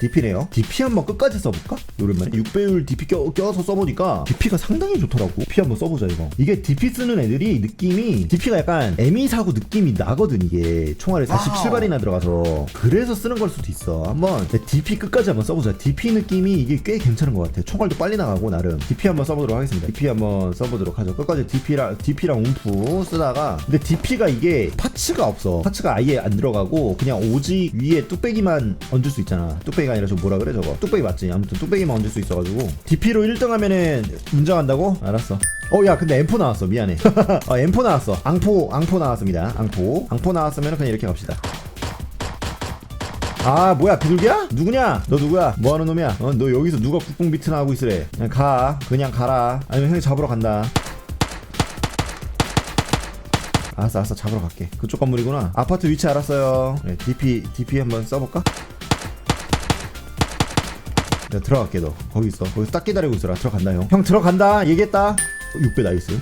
DP네요. DP 한번 끝까지 써볼까? 오랜만에 6배율 DP 껴, 껴서 써보니까 DP가 상당히 좋더라고. DP 한번 써보자 이거. 이게 DP 쓰는 애들이 느낌이 DP가 약간 에미 사고 느낌이 나거든 이게 총알에 47발이나 들어가서 그래서 쓰는 걸 수도 있어. 한번 DP 끝까지 한번 써보자. DP 느낌이 이게 꽤 괜찮은 것 같아. 총알도 빨리 나가고 나름 DP 한번 써보도록 하겠습니다. DP 한번 써보도록 하죠. 끝까지 DP랑 DP랑 움프 쓰다가 근데 DP가 이게 파츠가 없어. 파츠가 아예 안 들어가고 그냥 오직 위에 뚝배기만 얹을 수 있잖아. 뚝배기 가 아니라 저 뭐라 그래 저거? 뚝배기 맞지? 아무튼 뚝배기만 얹을 수 있어가지고 DP로 1등 하면은 인정한다고? 알았어. 어, 야, 근데 M4 나왔어. 미안해. 어, M4 나왔어. 앙포, 앙포 나왔습니다. 앙포. 앙포 나왔으면 그냥 이렇게 갑시다. 아 뭐야 비둘기야? 누구냐? 너 누구야? 뭐하는 놈이야? 어, 너 여기서 누가 국뽕 비트나 하고 있으래 그냥 가 그냥 가라 아니면 형이 잡으러 간다 알았어 알았어 잡으러 갈게 그쪽 건물이구나 아파트 위치 알았어요 네, DP DP 한번 써볼까? 내가 들어갈게 너. 거기 있어. 거기서 딱 기다리고 있어라. 들어간다 형. 형 들어간다. 얘기했다. 6배 나이스.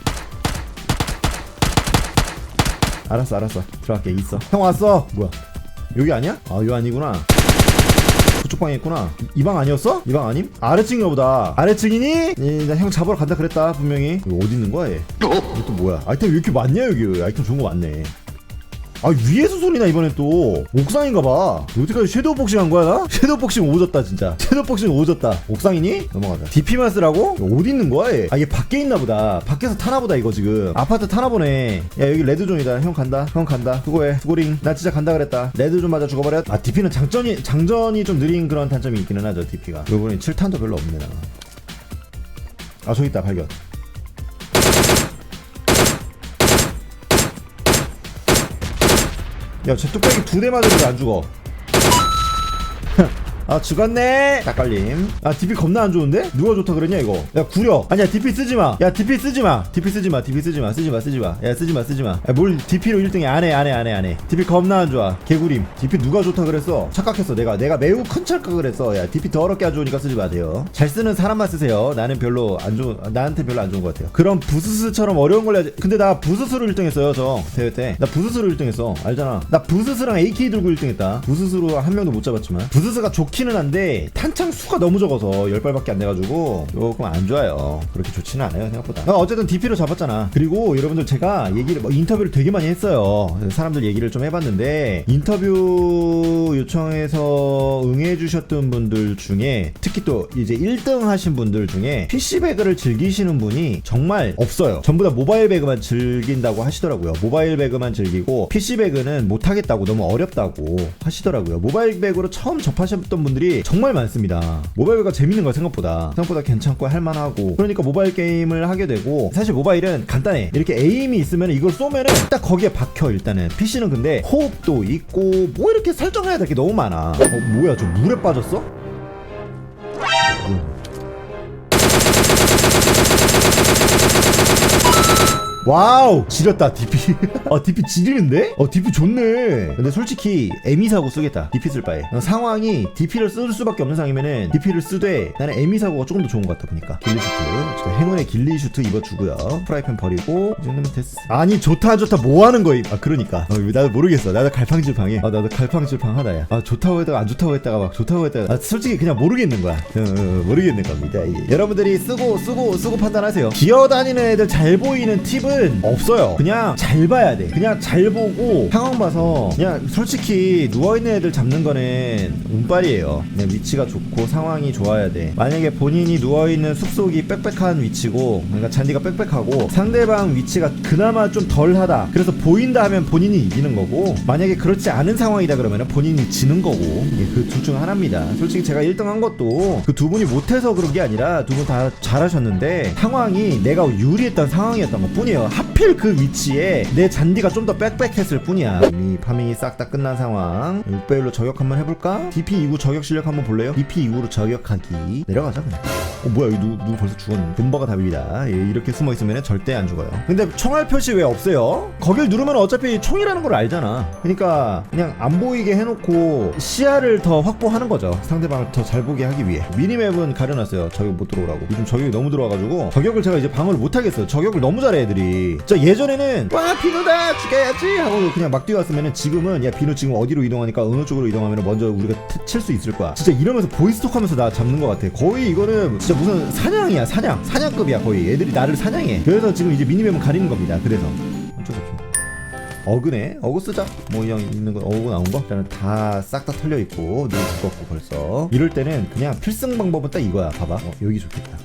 알았어 알았어. 들어갈게. 있어. 형 왔어. 뭐야? 여기 아니야? 아 여기 아니구나. 그쪽 방에 있구나. 이 방 아니었어? 이 방 아님? 아래층인가 보다. 아래층이니? 예, 나형 잡으러 간다 그랬다 분명히. 이거 어디 있는 거야 얘? 이거 또 뭐야? 아이템 왜 이렇게 많냐 여기? 아이템 좋은 거 많네 아 위에서 소리나 이번엔 또. 옥상인가 봐. 어디까지 섀도우 복싱 한 거야 나? 섀도우 복싱 오졌다 진짜. 섀도우 복싱 오졌다. 옥상이니? 넘어가자. DP만 쓰라고? 어디 있는 거야 얘? 아 얘 밖에 있나 보다. 밖에서 타나 보다 이거 지금. 아파트 타나 보네. 야 여기 레드존이다. 형 간다. 형 간다. 수고해. 수고링. 나 진짜 간다 그랬다. 레드존 맞아 죽어버려. 아 DP는 장전이 장전이 좀 느린 그런 단점이 있기는 하죠 DP가. 이번에 7탄도 별로 없네 나아 저기 있다 발견 야, 저 뚝배기 두 대 맞으면 안 죽어. 아 죽었네. 닭갈림. 아 DP 겁나 안 좋은데? 누가 좋다 그랬냐 이거? 야 구려. 아니야 DP 쓰지마. 야 DP 쓰지마. DP 쓰지마 DP 쓰지마 쓰지마 쓰지마. 야 쓰지마 쓰지마. 야, 뭘 DP로 1등해? 안해 안해 안해 안해. DP 겁나 안 좋아. 개구림. DP 누가 좋다 그랬어? 착각했어 내가. 내가 매우 큰 착각을 했어. 야 DP 더럽게 안 좋으니까 쓰지 마세요. 잘 쓰는 사람만 쓰세요. 나는 별로 안 좋은 나한테 별로 안 좋은 것 같아요. 그럼 부스스처럼 어려운 걸 해야지. 근데 나 부스스로 1등 했어요 저. 대회 때 나 부스스로 1등 했어. 알잖아. 나 부스스랑 AK 들고 1등 했다. 부스스로 한 명도 못 잡았지만. 부스스가 좋 기는 한데 탄창 수가 너무 적어서 10발밖에 안 돼가지고 조금 안 좋아요. 그렇게 좋지는 않아요 생각보다. 어, 어쨌든 DP로 잡았잖아. 그리고 여러분들 제가 얘기를 뭐 인터뷰를 되게 많이 했어요. 사람들 얘기를 좀 해봤는데 인터뷰 요청해서 응해주셨던 분들 중에 특히 또 이제 1등 하신 분들 중에 PC 배그를 즐기시는 분이 정말 없어요. 전부 다 모바일 배그만 즐긴다고 하시더라고요. 모바일 배그만 즐기고 PC 배그는 못하겠다고 너무 어렵다고 하시더라고요. 모바일 배그로 처음 접하셨던 분 들이 정말 많습니다. 모바일 배그가 재밌는 거야 생각보다. 생각보다 괜찮고 할만하고. 그러니까 모바일 게임을 하게 되고 사실 모바일은 간단해. 이렇게 에임이 있으면 이걸 쏘면은 딱 거기에 박혀 일단은. PC는 근데 호흡도 있고 뭐 이렇게 설정해야 될 게 너무 많아. 어 뭐야 저 물에 빠졌어? 와우 지렸다 DP 아 DP 지리는데? 어 DP 좋네. 근데 솔직히 에미 사고 쓰겠다 DP 쓸 바에. 어, 상황이 DP를 쓸 수밖에 없는 상황이면은 DP를 쓰되 나는 에미 사고가 조금 더 좋은 것 같다 보니까. 길리슈트. 진짜 행운의 길리슈트 입어주고요. 프라이팬 버리고 이 정도면 됐어. 아니 좋다 안 좋다 뭐 하는 거임 아 그러니까. 어, 나도 모르겠어. 나도 갈팡질팡해. 아 나도 갈팡질팡 하다 야 아 좋다고 했다가 안 좋다고 했다가 막 좋다고 했다가. 아 솔직히 그냥 모르겠는 거야. 어, 어, 모르겠는 겁니다 이게. 여러분들이 쓰고 쓰고 쓰고 판단하세요. 기어다니는 애들 잘 보이는 팁은 없어요. 그냥 잘 봐야 돼. 그냥 잘 보고 상황 봐서 그냥 솔직히 누워있는 애들 잡는 거는 운빨이에요. 그냥 위치가 좋고 상황이 좋아야 돼. 만약에 본인이 누워있는 숙속이 빽빽한 위치고 그러니까 잔디가 빽빽하고 상대방 위치가 그나마 좀 덜하다. 그래서 보인다 하면 본인이 이기는 거고 만약에 그렇지 않은 상황이다 그러면 본인이 지는 거고. 그둘 중 하나입니다. 솔직히 제가 1등 한 것도 그 두 분이 못해서 그런 게 아니라 두 분 다 잘하셨는데 상황이 내가 유리했던 상황이었던 것 뿐이에요 하필 그 위치에 내 잔디가 좀 더 빽빽했을 뿐이야. 이미 파밍이 싹 다 끝난 상황. 6배율로 저격 한번 해볼까? DP 2구 저격 실력 한번 볼래요? DP 2구로 저격하기. 내려가자 그냥 어 뭐야 여기 누구, 누구 벌써 죽었네. 본바가 답입니다. 예, 이렇게 숨어 있으면 절대 안 죽어요. 근데 총알 표시 왜 없어요? 거길 누르면 어차피 총이라는 걸 알잖아. 그러니까 그냥 안 보이게 해놓고 시야를 더 확보하는 거죠. 상대방을 더 잘 보게 하기 위해. 미니맵은 가려놨어요. 저격 못 들어오라고. 요즘 저격이 너무 들어와가지고 저격을 제가 이제 방어를 못 하겠어요. 저격을 너무 잘해 애들이. 진짜 예전에는 와 비누다 죽여야지 하고 그냥 막 뛰어왔으면은 지금은 야 비누 지금 어디로 이동하니까 어느 쪽으로 이동하면 먼저 우리가 칠 수 있을 거야. 진짜 이러면서 보이스톡 하면서 나 잡는 것 같아. 거의 이거는 진짜 무슨 사냥이야 사냥. 사냥급이야 거의. 애들이 나를 사냥해. 그래서 지금 이제 미니맵은 가리는 겁니다. 그래서. 어쩔 수 없어. 어그네? 어그 쓰자. 뭐 이왕 있는 거 어그 나온 거? 일단은 다 싹 다 털려 있고 누구 죽었고 벌써. 이럴 때는 그냥 필승 방법은 딱 이거야. 봐봐. 어, 여기 좋겠다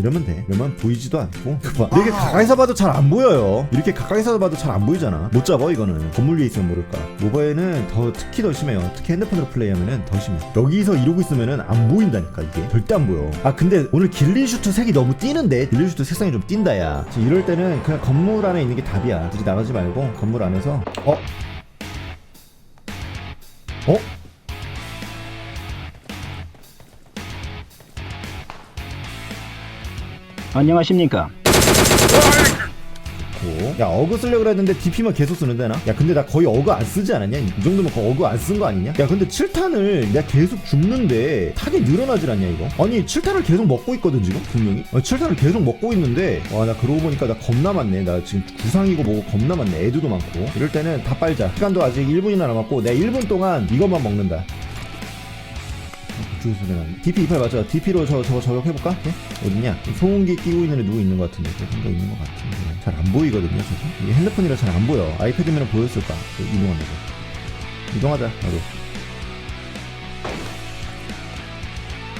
이러면 돼. 이러면 보이지도 않고. 봐. 이렇게 가까이서 봐도 잘 안 보여요. 이렇게 가까이서 봐도 잘 안 보이잖아. 못 잡아 이거는. 건물 위에 있으면 모를까 모바일은 더 특히 더 심해요. 특히 핸드폰으로 플레이하면은 더 심해. 여기서 이러고 있으면은 안 보인다니까 이게. 절대 안 보여. 아 근데 오늘 길리슈트 색이 너무 띄는데? 길리슈트 색상이 좀 띈다 야. 지금 이럴 때는 그냥 건물 안에 있는 게 답이야. 굳이 나가지 말고 건물 안에서 어? 어? 안녕하십니까. 고. 야 어그 쓰려고 그랬는데 DP만 계속 쓰는데 나? 야 근데 나 거의 어그 안 쓰지 않았냐? 이 정도면 거의 어그 안 쓴 거 아니냐? 야 근데 7탄을 내가 계속 죽는데 탄이 늘어나질 않냐 이거? 아니 7탄을 계속 먹고 있거든 지금 분명히 어, 7탄을 계속 먹고 있는데 와 나 그러고 보니까 나 겁나 많네 나 지금 구상이고 뭐고 겁나 많네 애드도 많고 이럴 때는 다 빨자 시간도 아직 1분이나 남았고 내가 1분 동안 이것만 먹는다 그쪽에서 내가 DP 이팔 맞아 DP로 저 저거 저격해볼까? 네? 어딨냐? 소음기 끼고 있는 애 누구 있는 것 같은데? 누가 있는 것 같은데. 잘 안 보이거든요 저거 이게 핸드폰이라 잘 안 보여. 아이패드면 보였을까? 저 이동하면서 이동하자 나도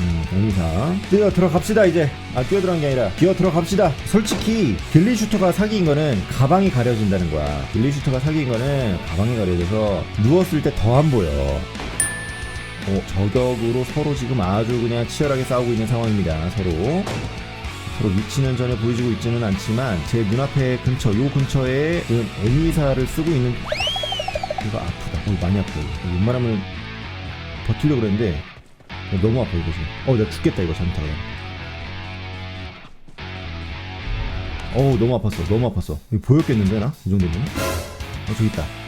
음, 영리상 뛰어 들어갑시다 이제. 아 뛰어 들어간 게 아니라 뛰어 들어갑시다. 솔직히 길리 슈터가 사기인 거는 가방이 가려진다는 거야. 길리 슈터가 사기인 거는 가방이 가려져서 누웠을 때 더 안 보여 어, 저격으로 서로 지금 아주 그냥 치열하게 싸우고 있는 상황입니다. 서로. 서로 위치는 전혀 보여지고 있지는 않지만 제 눈앞에 근처, 요 근처에 그 에미사를 쓰고 있는 이거 아프다. 어, 많이 아파요. 웬만하면 버틸려고 그랬는데 어, 너무 아파 이거 지금. 어, 나 죽겠다 이거 잘못하면. 어우 너무 아팠어. 너무 아팠어. 이거 보였겠는데 나? 이 정도면? 어 저기 있다.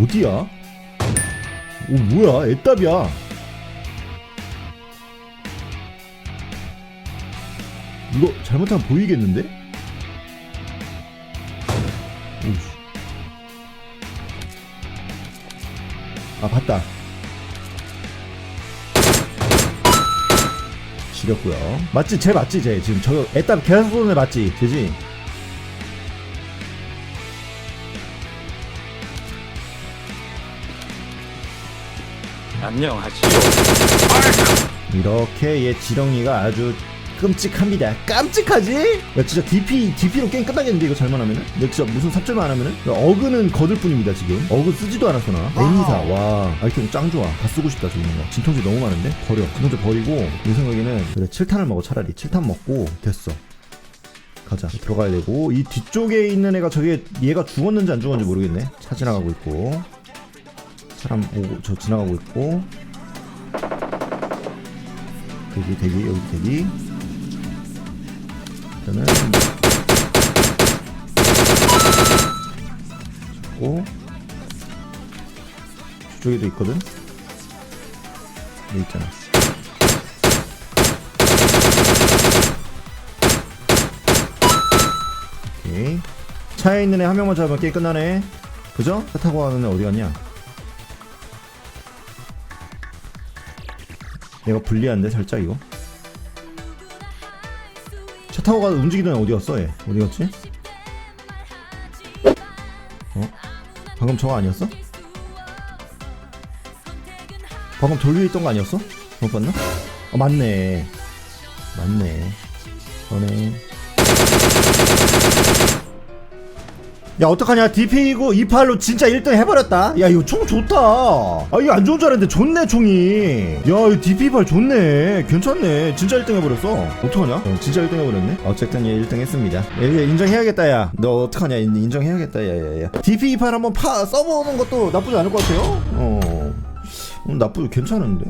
어디야? 오 뭐야 애답이야 이거 잘못하면 보이겠는데? 오우씨 아 봤다 지렸고요 맞지? 쟤 맞지 쟤 지금 저 애답 계속 애 맞지? 쟤지? 안녕하시오. 이렇게 얘 지렁이가 아주 끔찍합니다. 깜찍하지? 야 진짜 DP DP로 게임 끝나겠는데 이거 잘만 하면은? 야 진짜 무슨 삽질만 안 하면은? 야, 어그는 거들 뿐입니다 지금. 어그 쓰지도 않았어 나. 애니사 와 아이템 짱 좋아. 다 쓰고 싶다 지금 이거. 진통제 너무 많은데 버려. 진통제 버리고 내 생각에는 그래 7탄을 먹어 차라리 7탄 먹고 됐어. 가자 들어가야 되고 이 뒤쪽에 있는 애가 저게 얘가 죽었는지 안 죽었는지 모르겠네. 차 지나가고 있고 사람 오고 저 지나가고 있고. 대기 대기 여기 대기. 일단은. 잡고. 저쪽에도 있거든. 여기 있잖아. 오케이. 차에 있는 애 한 명만 잡으면 게임 끝나네. 그죠? 차 타고 가는 애 어디 갔냐 얘가 불리한데 살짝 이거 차 타고 가서 움직이던 애 어디 갔어 얘 어디 갔지? 어? 방금 저거 아니었어? 방금 돌 위에 있던 거 아니었어? 못 봤나? 어 맞네 맞네 그러네 야 어떡하냐. DP이고 28로 진짜 1등 해버렸다. 야 이거 총 좋다. 아 이거 안 좋은 줄 알았는데 좋네 총이. 야이 DP28 좋네. 괜찮네. 진짜 1등 해버렸어. 어떡하냐? 어, 진짜 1등 해버렸네. 어쨌든 얘 1등 했습니다. 얘 인정해야겠다 야너 어떡하냐. 인- 인정해야겠다 야야야. DP28 한번 파 써보는 것도 나쁘지 않을 것 같아요. 어. 음, 나쁘 괜찮은데